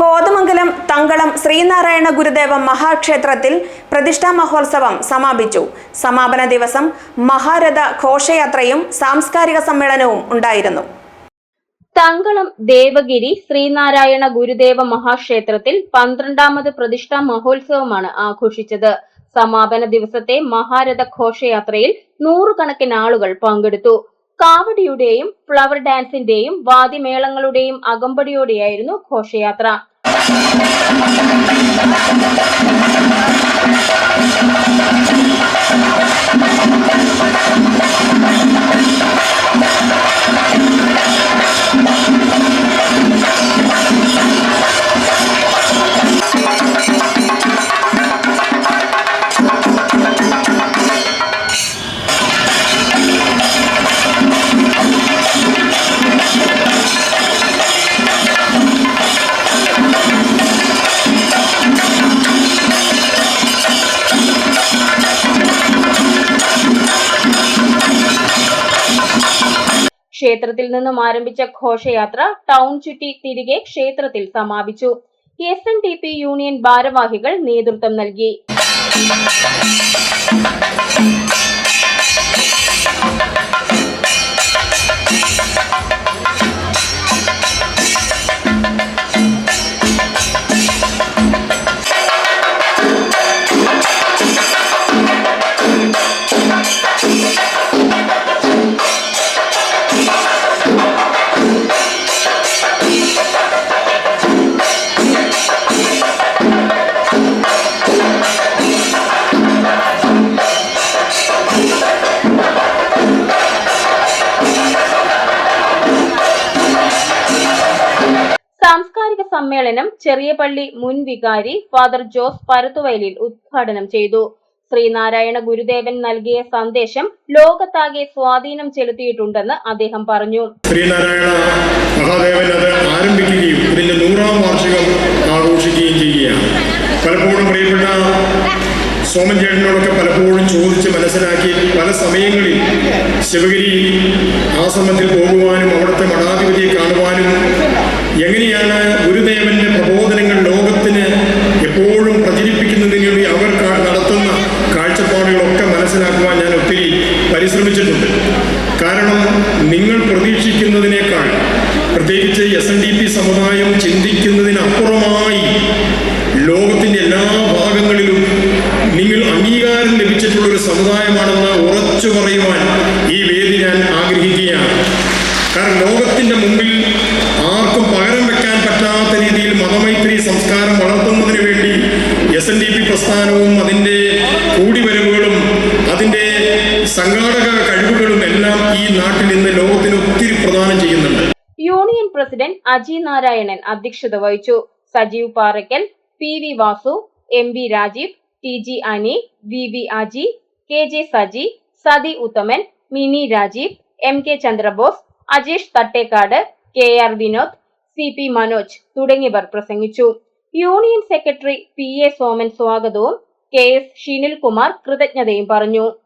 കോതമംഗലം തങ്കളം ശ്രീനാരായണ ഗുരുദേവ മഹാക്ഷേത്രത്തിൽ പ്രതിഷ്ഠാ മഹോത്സവം സമാപിച്ചു. സമാപന ദിവസം മഹാരഥ ഘോഷയാത്രയും സാംസ്കാരിക സമ്മേളനവും ഉണ്ടായിരുന്നു. തങ്കളം ദേവഗിരി ശ്രീനാരായണ ഗുരുദേവ മഹാക്ഷേത്രത്തിൽ പന്ത്രണ്ടാമത് പ്രതിഷ്ഠാ മഹോത്സവമാണ് ആഘോഷിച്ചത്. സമാപന ദിവസത്തെ മഹാരഥ ഘോഷയാത്രയിൽ നൂറുകണക്കിന് ആളുകൾ പങ്കെടുത്തു. കാവടിയുടെയും ഫ്ലവർ ഡാൻസിന്റെയും വാദ്യമേളങ്ങളുടെയും അകമ്പടിയോടെയായിരുന്നു ഘോഷയാത്ര. ക്ഷേത്രത്തിൽ നിന്നും ആരംഭിച്ച ഘോഷയാത്ര ടൗൺ ചുറ്റി തിരികെ ക്ഷേത്രത്തിൽ സമാപിച്ചു. S N D P union ഭാരവാഹികൾ നേതൃത്വം നൽകി. സാംസ്കാരിക സമ്മേളനം ചെറിയപള്ളി മുൻ വികാരി ഫാദർ ജോസ് പരത്തുവയലിൽ ഉദ്ഘാടനം ചെയ്തു. ശ്രീനാരായണ ഗുരുദേവൻ നൽകിയ സന്ദേശം ലോകത്താകെ സ്വാധീനം ചെലുത്തിയിട്ടുണ്ടെന്ന് അദ്ദേഹം പറഞ്ഞു. ശ്രീനാരായണ മഹാദേവൻ അത് ആരംഭിക്കുകയും ഇതിന്റെ നൂറാം വാർഷികം ആഘോഷിക്കുകയും ചെയ്യുകയാണ്. പലപ്പോഴും പ്രിയപ്പെട്ട സോമൻ ചേട്ടനോടൊക്കെ പലപ്പോഴും ചോദിച്ച് മനസ്സിലാക്കി പല സമയങ്ങളിൽ ശിവഗിരി ആശ്രമത്തിൽ പോകുവാനും അവിടുത്തെ മഠാധിപതിയെ കാണുവാനും എങ്ങനെയാണ് ഗുരുദേവന്റെ പ്രബോധനങ്ങൾ ലോകത്തിന് എപ്പോഴും പ്രചരിപ്പിക്കുന്നതിന് വേണ്ടി അവർ നടത്തുന്ന കാഴ്ചപ്പാടുകളൊക്കെ മനസ്സിലാക്കുവാൻ ഞാൻ ഒത്തിരി പരിശ്രമിച്ചിട്ടുണ്ട്. കാരണം നിങ്ങൾ പ്രതീക്ഷിക്കുന്നതിനേക്കാൾ പ്രത്യേകിച്ച് എസ് എൻ ഡി പി സമുദായം ചിന്തിക്കുന്നതിനപ്പുറമായി ലോകത്തിന്റെ എല്ലാ ഭാഗങ്ങളിലും നിങ്ങൾ അംഗീകാരം ലഭിച്ചിട്ടുള്ള ഒരു സമുദായമാണെന്ന് ഉറച്ചു പറയുവാൻ ഈ വേദി ഞാൻ ആഗ്രഹിക്കുകയാണ്. കാരണം ലോകത്തിന്റെ മുമ്പിൽ സംഘാടക കഴിവുകളും എല്ലാം ഈ നാട്ടിൽ ഇന്ന് ലോകത്തിന് ഒത്തിരി പ്രദാനം ചെയ്യുന്നുണ്ട്. യൂണിയൻ പ്രസിഡന്റ് അജി നാരായണൻ അധ്യക്ഷത വഹിച്ചു. Sajeev Parackal P V Vasu M V Rajeev T G Ani V V Aji K J Saji Sathi Uthaman Mini Rajeev M K Chandrabose Ajesh Thattekkad K R Vinod C P Manoj തുടങ്ങിയവർ പ്രസംഗിച്ചു. Union secretary P A Soman സ്വാഗതവും K S Shinil Kumar കൃതജ്ഞതയും പറഞ്ഞു.